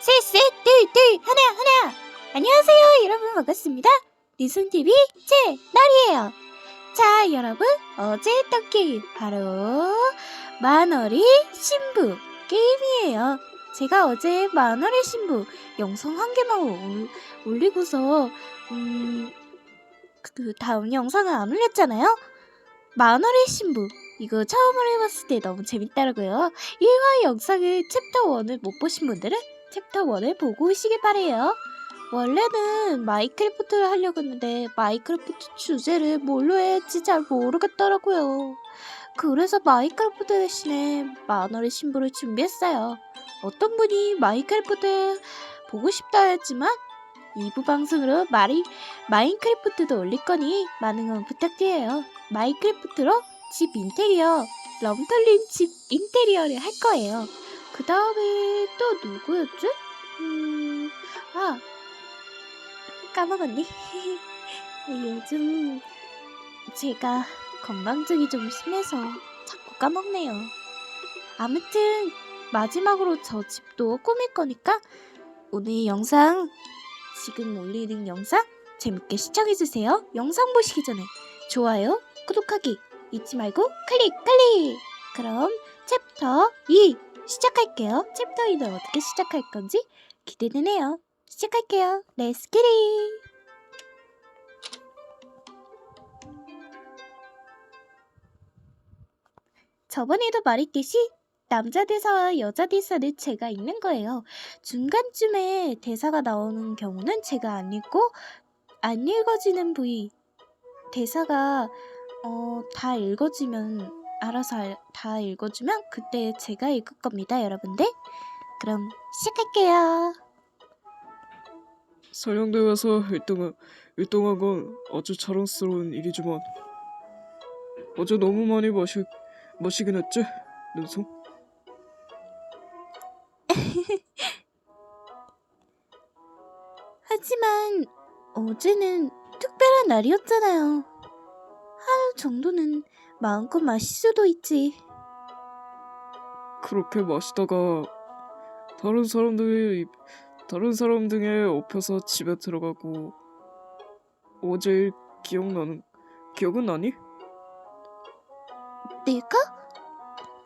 셋, 셋, 둘, 둘, 하나, 하나. 안녕하세요, 여러분 반갑습니다. 니순TV 제 날이에요. 자, 여러분, 어제 했던 게임, 바로, 만월의 신부 게임이에요. 제가 어제 만월의 신부 영상 한 개만 올, 올리고서, 음, 그 다음 영상을 안 올렸잖아요? 만월의 신부. 이거 처음으로 해봤을 때 너무 재밌더라고요. 1화 영상을 챕터 1을 못 보신 분들은 챕터 1을 보고 오시길 바래요. 원래는 마이크래프트를 하려고 했는데 마이크래프트 주제를 뭘로 해야 할지 잘 모르겠더라고요. 그래서 마이크래프트 대신에 만월의 신부를 준비했어요. 어떤 분이 마이크래프트 보고 싶다 했지만 2부 방송으로 마리, 마인크래프트도 올릴 거니 많은 건 부탁드려요. 마인크래프트로 집 인테리어, 럼털린 집 인테리어를 할 거예요. 그 다음에 또 누구였지? 음, 아, 까먹었네. 요즘 제가 건강증이 좀 심해서 자꾸 까먹네요. 아무튼 마지막으로 저 집도 꾸밀 거니까 오늘 영상 지금 올리는 영상 재밌게 시청해주세요. 영상 보시기 전에 좋아요, 구독하기 잊지 말고 클릭 클릭! 그럼 챕터 2 시작할게요. 챕터 2는 어떻게 시작할 건지 기대되네요. 시작할게요. 렛츠 기릿! 저번에도 말했듯이 남자 대사와 여자 대사를 제가 읽는 거예요. 중간쯤에 대사가 나오는 경우는 제가 안 읽고 안 읽어지는 부위 대사가 어, 다 읽어지면 알아서 알- 다 읽어주면 그때 제가 읽을 겁니다, 여러분들. 그럼 시작할게요. 사령대에서 1등한, 1등한 건 아주 자랑스러운 일이지만 어제 너무 많이 마시, 마시긴 했지? 눈송? 하지만 어제는 특별한 날이었잖아요. 하루 정도는 마음껏 마실 수도 있지. 그렇게 마시다가 다른 사람들이 다른 사람 등에 업혀서 집에 들어가고 어제 일 기억나는 기억은 나니? 내가?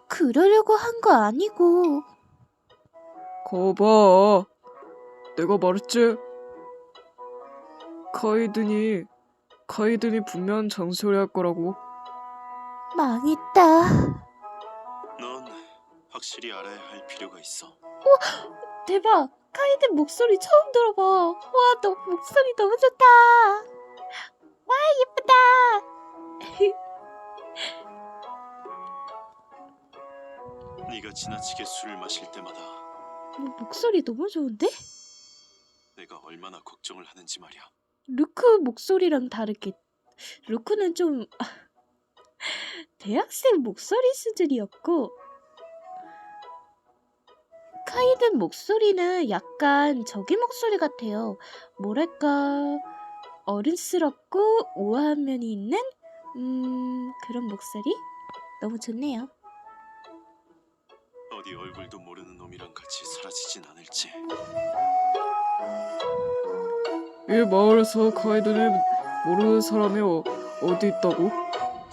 그러려고 한 거 아니고. 거봐 내가 말했지 카이든이 카이든이 분명 장소리 할 거라고 망했다. 넌 확실히 알아야 할 필요가 있어. 대박! 카이드 목소리 처음 들어봐. 와, 너 목소리 너무 좋다. 와, 예쁘다. 네가 지나치게 술을 마실 때마다 너 목소리 너무 좋은데? 내가 얼마나 걱정을 하는지 말이야. 루크 목소리랑 다르게 루크는 좀 대학생 목소리 수준이었고 카이든 목소리는 약간 저기 목소리 같아요. 뭐랄까 어른스럽고 우아한 면이 있는 음 그런 목소리 너무 좋네요. 어디 얼굴도 모르는 놈이랑 같이 사라지진 않을지. 이 마을에서 카이든을 모르는 사람이 어, 어디 있다고?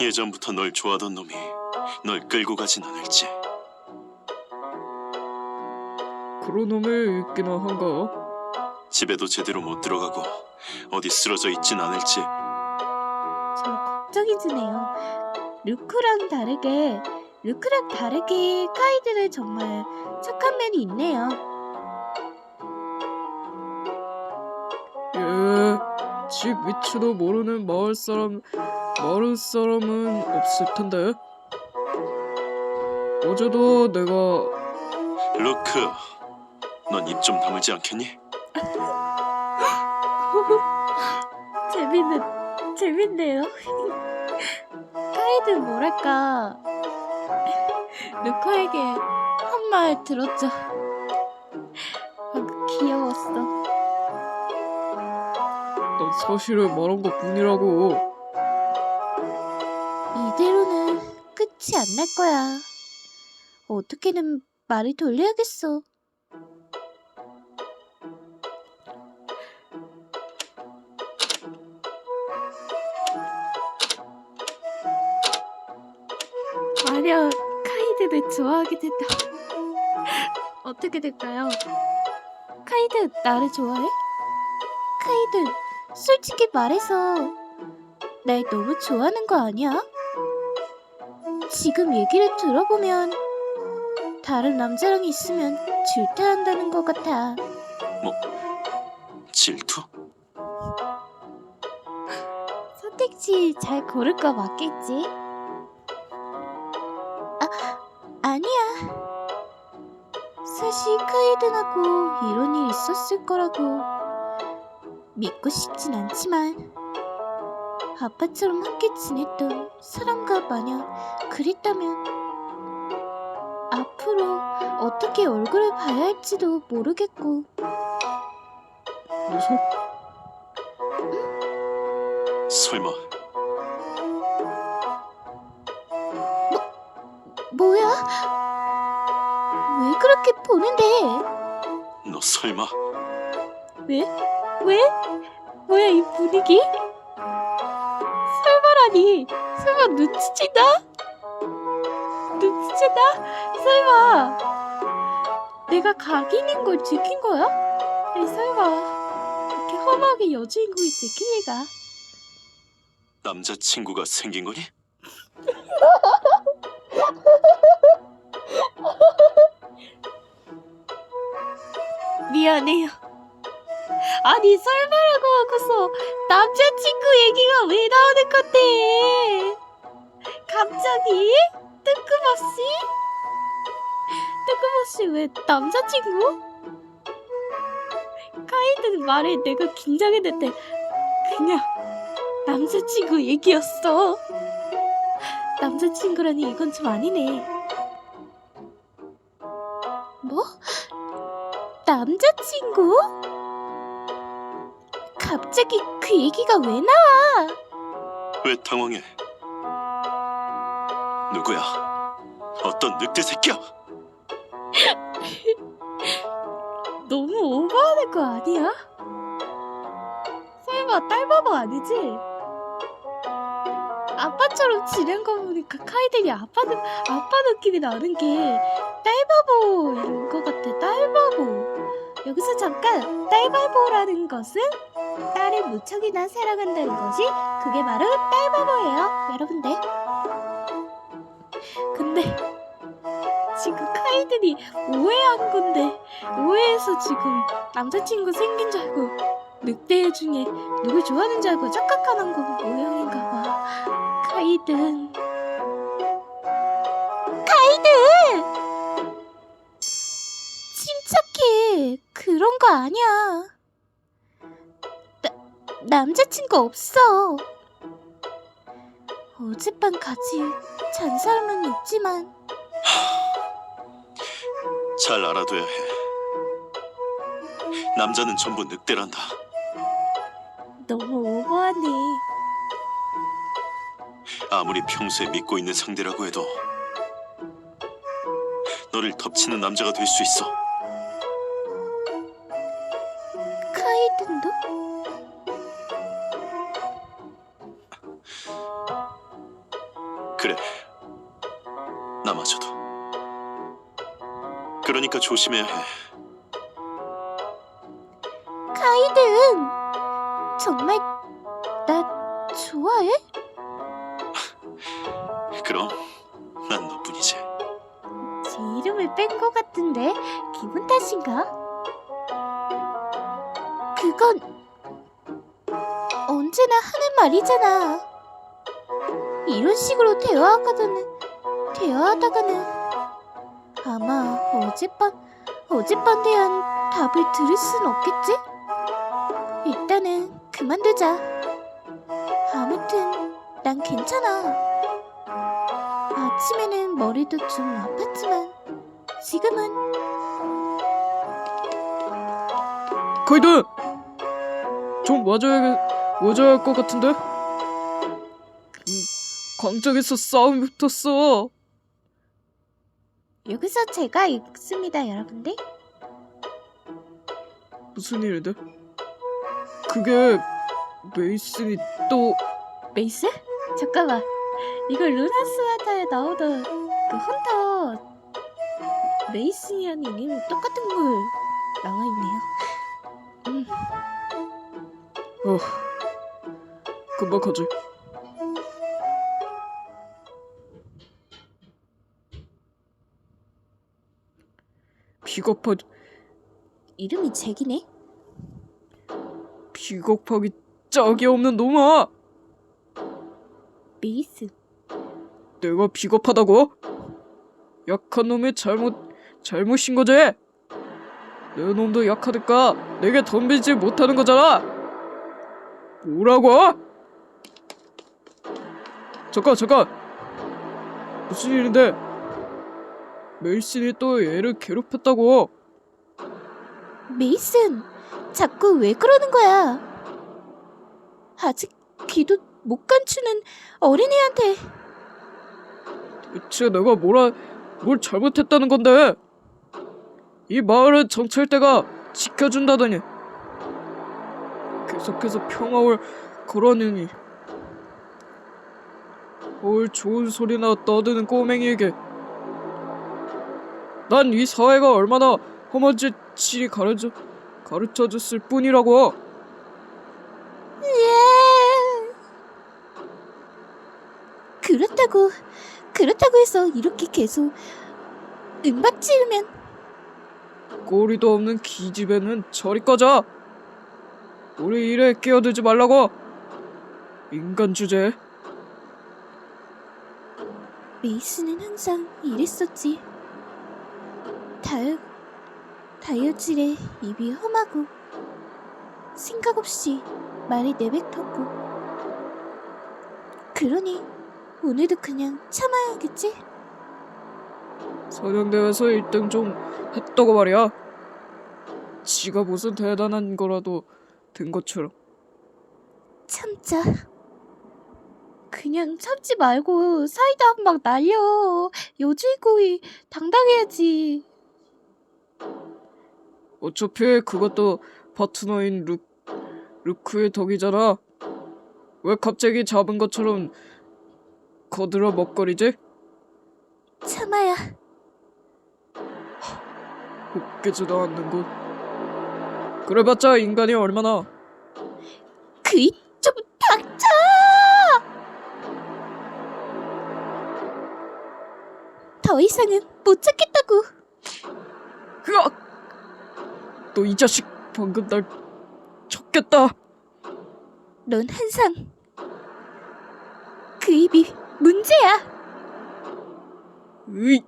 예전부터 널 좋아하던 놈이 널 끌고 가진 않을지. 그런 놈이 있기나 한가? 집에도 제대로 못 들어가고 어디 쓰러져 있진 않을지. 저 걱정이 드네요. 루크랑 다르게 루크랑 다르게 카이드는 정말 착한 면이 있네요. 예, 집 위치도 모르는 마을 사람, 마을 사람은 없을 텐데. 어제도 내가 루크, 넌 입 좀 다물지 않겠니? 재밌는 재밌네요. 카이드 뭐랄까 루크에게 한 말 들었죠. 방금 귀여웠어. 난 사실을 말한 것 뿐이라고. 끝이 안 날 거야. 어떻게든 말을 돌려야겠어. 마녀 카이드를 좋아하게 됐다. 어떻게 될까요? 카이드 나를 좋아해? 카이드 솔직히 말해서 날 너무 좋아하는 거 아니야? 지금 얘기를 들어보면 다른 남자랑 있으면 질투한다는 것 같아. 질투? 선택지 잘 고를 거 맞겠지? 아, 아니야. 사실 카이든하고 이런 일 있었을 거라고 믿고 싶진 않지만 아빠처럼 함께 지냈던 사람과 만약 그랬다면 앞으로 어떻게 얼굴을 봐야 할지도 모르겠고 무슨 설마 뭐야? 왜 그렇게 보는데? 너 설마 왜? 왜? 뭐야 이 분위기? 설마라니 설마 눈치채다? 눈치채다? 설마 내가 각인인 걸 들킨 거야? 아니 설마 이렇게 험하게 여주인공이 들킬 리가 남자친구가 생긴 거니? 미안해요 아니 설마라고 하고서 남자친구 얘기가 왜 나오는 건데 갑자기? 뜬금없이? 뜬금없이 왜 남자친구? 카이드 말에 내가 긴장했는데 그냥 남자친구 얘기였어 남자친구라니 이건 좀 아니네 뭐? 남자친구? 갑자기 그 얘기가 왜 나와? 왜 당황해? 누구야? 어떤 늑대 새끼야? 너무 오버하는 거 아니야? 설마 딸바보 아니지? 아빠처럼 지낸 거 보니까 카이들이 아빠, 느, 아빠 느낌이 나는 게 딸바보인 것 같아, 딸바보. 여기서 잠깐, 딸바보라는 것은 딸을 무척이나 사랑한다는 것이 그게 바로 딸바보예요, 여러분들. 근데 지금 카이들이 오해한 건데 오해해서 지금 남자친구 생긴 줄 알고 늑대 중에 누굴 좋아하는 줄 알고 착각하는 거 모양인가 봐. 카이든. 카이든! 침착해. 그런 거 아니야. 나, 남자친구 없어. 어젯밤 같이 잔 사람은 있지만 잘 알아둬야 해. 남자는 전부 늑대란다. 너무 오버하네. 아무리 평소에 믿고 있는 상대라고 해도 너를 덮치는 남자가 될 수 있어. 조심해야 해. 카이든! 정말 나 좋아해? 그럼 난 너뿐이지. 제 이름을 뺀 것 같은데 기분 탓인가? 그건 언제나 하는 말이잖아. 이런 식으로 대화하다가는 대화하다가는 아마 어젯밤 어젯밤 대한 답을 들을 순 없겠지? 일단은 그만두자. 아무튼 난 괜찮아. 아침에는 머리도 좀 아팠지만 지금은 카이든! 좀 맞아야 맞아야 할 것 같은데? 음, 광장에서 싸움이 붙었어. 여기서 제가 읽습니다, 여러분들. 무슨 일인데? 그게 메이슨이 또 메이스? 잠깐만. 이거 루나스와타에 나오던 그 헌터 메이슨이라는 이름 똑같은 걸 나와 있네요. 어, 금방 가지. 비겁하, 이름이 잭이네. 비겁하기 짝이 없는 놈아! 메이슨. 내가 비겁하다고? 약한 놈의 잘못, 잘못인 거지? 내 놈도 약하니까 내게 덤비지 못하는 거잖아! 뭐라고? 잠깐, 잠깐! 무슨 일인데? 멜신이 또 얘를 괴롭혔다고! 메이슨, 자꾸 왜 그러는 거야? 아직 귀도 못 감추는 어린애한테 대체 내가 뭐라, 뭘 잘못했다는 건데? 이 마을은 정찰대가 지켜준다더니 계속해서 평화를 걸어내니 뭘 좋은 소리나 떠드는 꼬맹이에게 난 이 사회가 얼마나 험한지 칠이 가르쳐, 가르쳐줬을 뿐이라고. 예. 그렇다고 그렇다고 해서 이렇게 계속 은박 지으면? 꼬리도 없는 기집애는 저리 꺼져 우리 일에 끼어들지 말라고. 인간 주제. 메이슨은 항상 이랬었지. 다이어 다이어질에 입이 험하고 생각 없이 말을 내뱉었고 그러니 오늘도 그냥 참아야겠지? 사냥대회에서 1등 좀 했다고 말이야. 지가 무슨 대단한 거라도 된 것처럼. 참자. 그냥 참지 말고 사이다 한 방 날려. 여주인공이 당당해야지. 어차피 그것도 파트너인 루, 루크의 덕이잖아. 왜 갑자기 잡은 것처럼 거들어 먹거리지? 참아야. 웃기지도 않는 것. 그래봤자 인간이 얼마나 그이 좀 닥쳐! 더 이상은 못 찾겠다고. 흐악! 너 이 자식 방금 날 쳤겠다. 넌 항상 그 입이 문제야. 으이!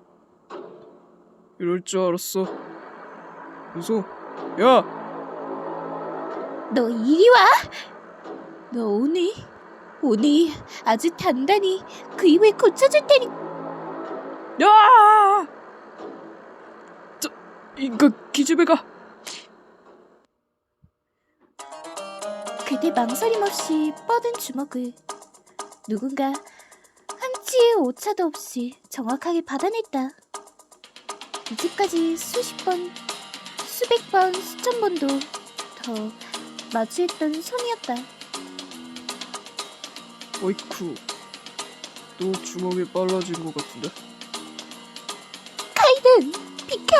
이럴 줄 알았어. 무서. 야, 너 이리 와. 너 오늘 오늘 아주 단단히 그 입을 고쳐줄 테니 야! 저 인간 기집애가 그대 망설임 없이 뻗은 주먹을 누군가 한치의 오차도 없이 정확하게 받아냈다. 이제까지 수십 번, 수백 번, 수천 번도 더 마주했던 손이었다. 어이쿠. 또 주먹이 빨라진 것 같은데. 카이든 비켜!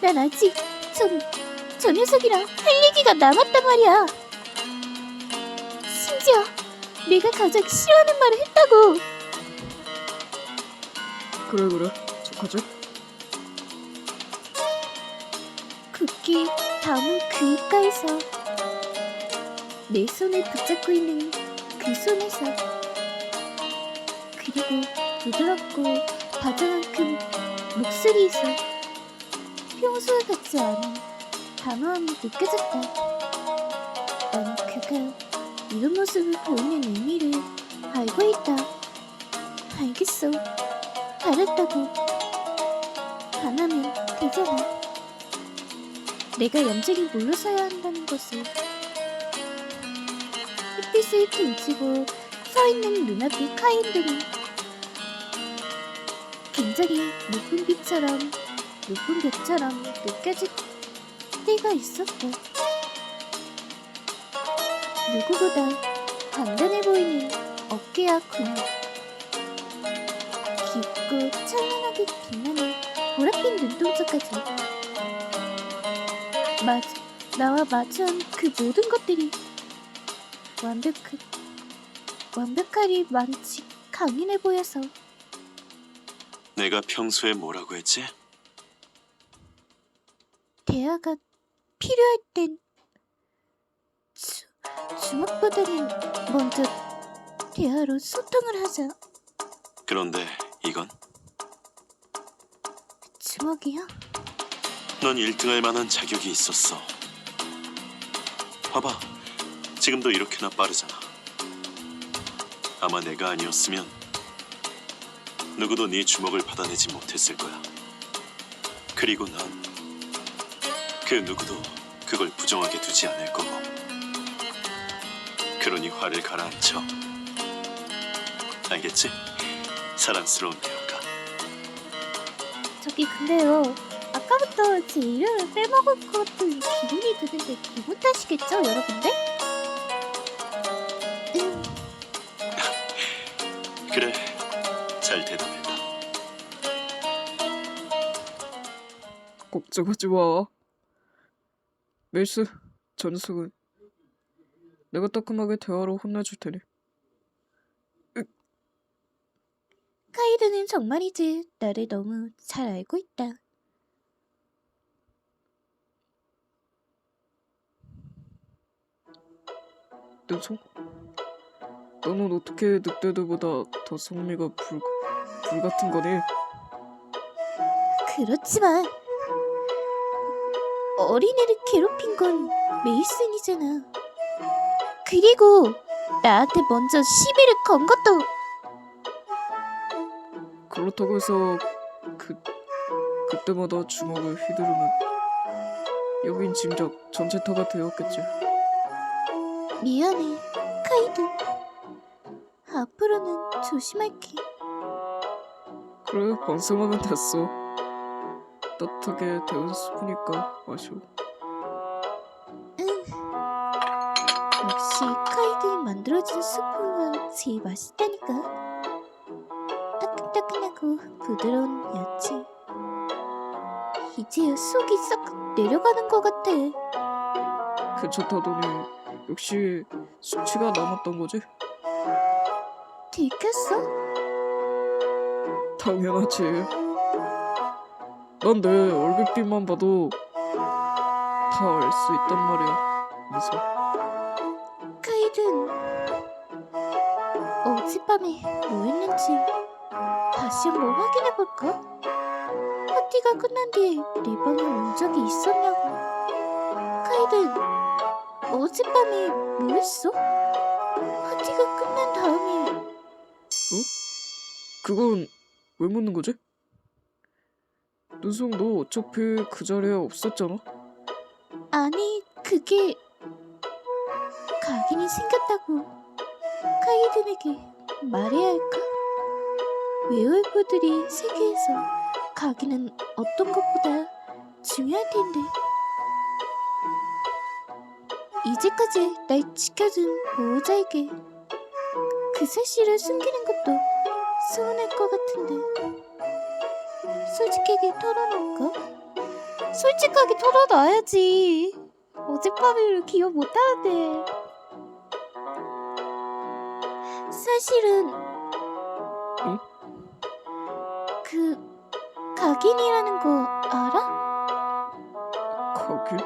난 아직 전, 저 녀석이랑 할 얘기가 남았단 말이야. 심지어 내가 가장 싫어하는 말을 했다고. 그래 그래. 착하지? 굳게 담은 그 입가에서 내 손을 붙잡고 있는 그 손에서 그리고 부드럽고 다정한 그 목소리에서 평소와 같지 않은 단호함이 느껴졌다. 난 그가 이런 모습을 보이는 의미를 알고 있다. 알겠어. 알았다고. 안 하면 되잖아. 내가 얌전히 물러서야 한다는 것을 햇빛을 등지고 서 있는 눈앞의 카인드는 굉장히 높은 빛처럼 높은 벽처럼 느껴질 때가 있었다. 누구보다 단단해 보이는 어깨와 근육 그리고 찬란하게 빛나는 보랏빛 눈동자까지. 맞, 나와 마주한 그 모든 것들이 완벽한, 완벽하리 많지 강인해 보여서 내가 평소에 뭐라고 했지? 대화가 필요할 땐 주, 주먹보다는 먼저 대화로 소통을 하자. 그런데 이건 주먹이요? 넌 1등할 만한 자격이 있었어. 봐봐, 지금도 이렇게나 빠르잖아. 아마 내가 아니었으면 누구도 네 주먹을 받아내지 못했을 거야. 그리고 난 그 누구도 그걸 부정하게 두지 않을 거고. 그러니 화를 가라앉혀. 알겠지? 사랑스러운 배우가. 저기 근데요. 아까부터 제 이름을 빼먹은 것도 기분이 드는데 기분 탓이겠죠, 여러분들? 음, 그래, 잘 대답했다. 걱정하지 마. 저 녀석은 내가 따끔하게 대화로 혼내줄 테니. 카이드는 정말이지 나를 너무 잘 알고 있다. 눈송? 너는 어떻게 늑대들보다 더 성미가 불, 불 같은 거니? 그렇지만 어린애를 괴롭힌 건 메이슨이잖아. 그리고 나한테 먼저 시비를 건 것도 그렇다고 해서 그 그때마다 주먹을 휘두르면 여긴 짐작 전체터가 되었겠지. 미안해, 카이드. 앞으로는 조심할게. 그래 방심하면 됐어. 따뜻하게 데운 스프니까 마셔. 응. 역시 카이드에 만들어진 스프가 제일 맛있다니까. 따끈따끈하고 부드러운 야채. 이제야 속이 싹 내려가는 것 같아. 괜찮다더니 역시 수치가 남았던 거지? 들켰어? 당연하지. 난 내 얼굴빛만 봐도 다 알 수 있단 말이야. 미소. 카이든 어젯밤에 뭐 했는지 다시 한번 확인해볼까? 파티가 끝난 뒤에 내 방에 온 적이 있었냐고 카이든 어젯밤에 뭐 했어? 파티가 끝난 다음에 그건 왜 묻는 거지? 눈송 너 어차피 그 자리에 없었잖아. 아니 그게 각인이 생겼다고 카이든에게 말해야 할까? 웨어울프들이 세계에서 각인은 어떤 것보다 중요할 텐데 이제까지 날 지켜준 보호자에게 그 사실을 숨기는 것도 서운할 것 같은데 솔직하게 털어놓을까? 솔직하게 털어놔야지. 어젯밤을 기억 못하는데. 사실은 응? 그 각인이라는 거 알아? 거기?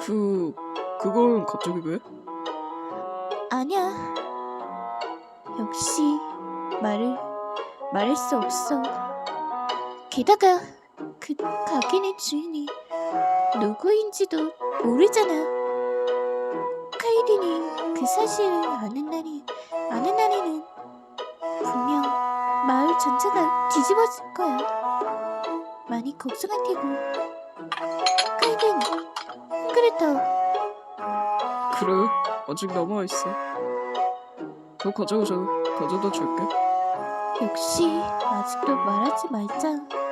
그 그건 갑자기 왜? 아니야. 역시 말을 말할 수 없어. 게다가 그 각인의 주인이 누구인지도 모르잖아. 카이린이 그 사실을 아는 날이 아는 날에는 분명 마을 전체가 뒤집어질 거야. 많이 걱정할 테고. 카이린, 그랬다. 그래 아직 남아 있어. 더 가져오자. 가져다 줄게. 역시 아직도 말하지 말자.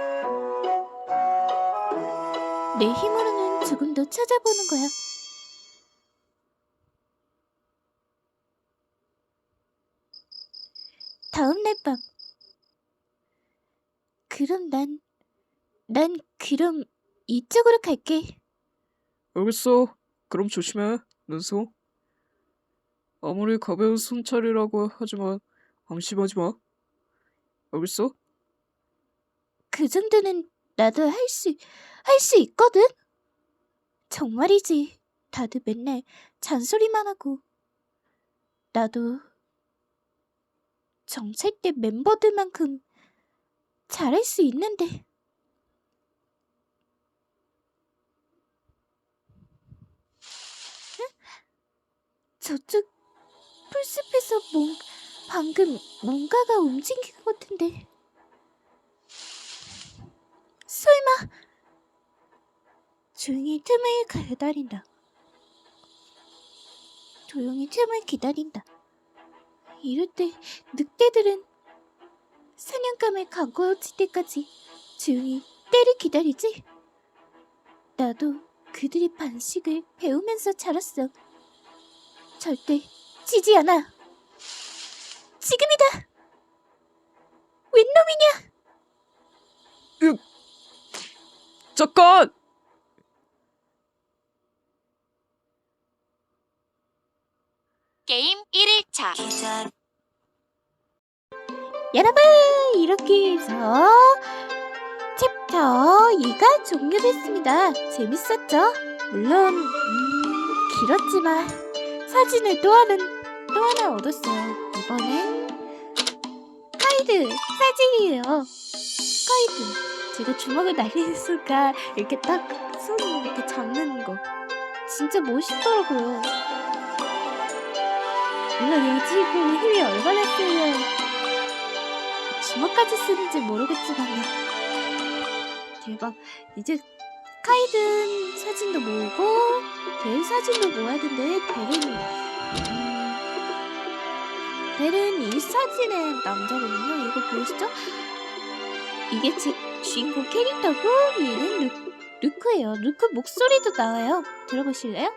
내 힘으로는 조금 더 찾아보는 거야. 다음 날 밤, 그럼 난, 난 그럼 이쪽으로 갈게. 알겠어. 그럼 조심해, 눈송. 아무리 가벼운 순찰이라고 하지만 방심하지 마. 알겠어? 그 정도는 나도 할 수, 할 수 있거든? 정말이지. 다들 맨날 잔소리만 하고. 나도 정찰대 멤버들만큼 잘할 수 있는데. 응? 저쪽 풀숲에서 뭔, 방금 뭔가가 움직인 것 같은데. 설마 조용히 틈을 기다린다. 조용히 틈을 기다린다. 이럴 때 늑대들은 사냥감을 가까워질 때까지 조용히 때를 기다리지. 나도 그들의 반식을 배우면서 자랐어. 절대 지지 않아. 지금이다. 웬 놈이냐? 잠깐! 게임 1일차. 여러분 이렇게 해서 챕터 2가 종료됐습니다. 재밌었죠? 물론 음, 길었지만 사진을 또 하나 또 하나 얻었어요. 이번엔 카이드 사진이에요. 카이드 제가 주먹을 날리는 순간 이렇게 딱 손을 이렇게 잡는 거 진짜 멋있더라고요 물론 이 친구는 힘이 얼마나 세면 주먹까지 쓰는지 모르겠지만요. 대박. 이제 카이든 사진도 모으고 델 사진도 모아야 되는데 델은 음, 델은 이 사진의 남자거든요. 이거 보이시죠? 이게 제 주인공 캐릭터고 얘는 루, 루크예요. 루크 목소리도 나와요. 들어보실래요?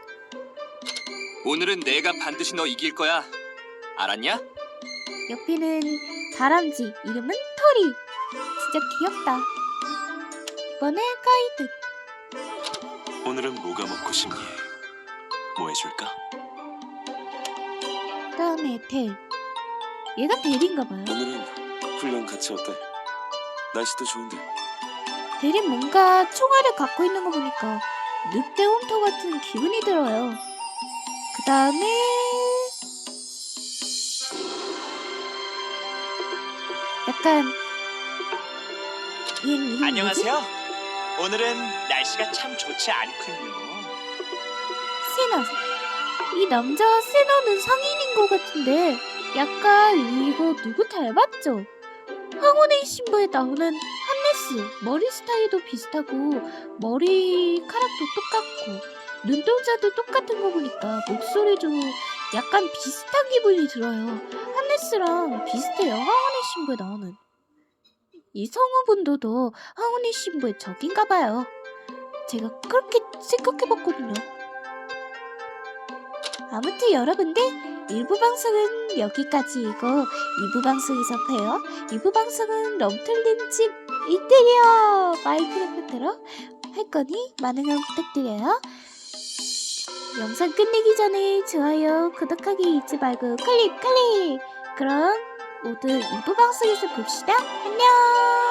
오늘은 내가 반드시 너 이길 거야. 알았냐? 옆에는 다람쥐 이름은 토리 진짜 귀엽다 이번에 카이드 오늘은 뭐가 먹고 싶니? 뭐 해줄까? 그다음에 델 얘가 델인가 봐요 오늘은 훈련 같이 어때? 날씨도 좋은데 델이 뭔가 총알을 갖고 있는 거 보니까 늑대 홈터 같은 기분이 들어요 그 다음에 약간 얘는 이름이 뭐지? 안녕하세요. 오늘은 날씨가 참 좋지 않군요. 세나. 이 남자 세나는 상인인 것 같은데 약간 이거 누구 닮았죠? 황혼의 신부에 나오는 한네스 머리 스타일도 비슷하고 머리카락도 똑같고 눈동자도 똑같은 거 보니까 목소리도 약간 비슷한 기분이 들어요. 한네스랑 비슷해요. 황혼의 신부에 나오는 이 성우분들도 황혼의 신부의 적인가 봐요. 제가 그렇게 생각해봤거든요. 아무튼 여러분들 1부 방송은 여기까지이고 2부 방송에서 봬요. 2부 방송은 럼틀님 집 인테리어 마이크래프트로 할 거니 많은 응원 부탁드려요. 영상 끝내기 전에 좋아요, 구독하기 잊지 말고 클릭 클릭! 그럼 모두 2부 방송에서 봅시다. 안녕!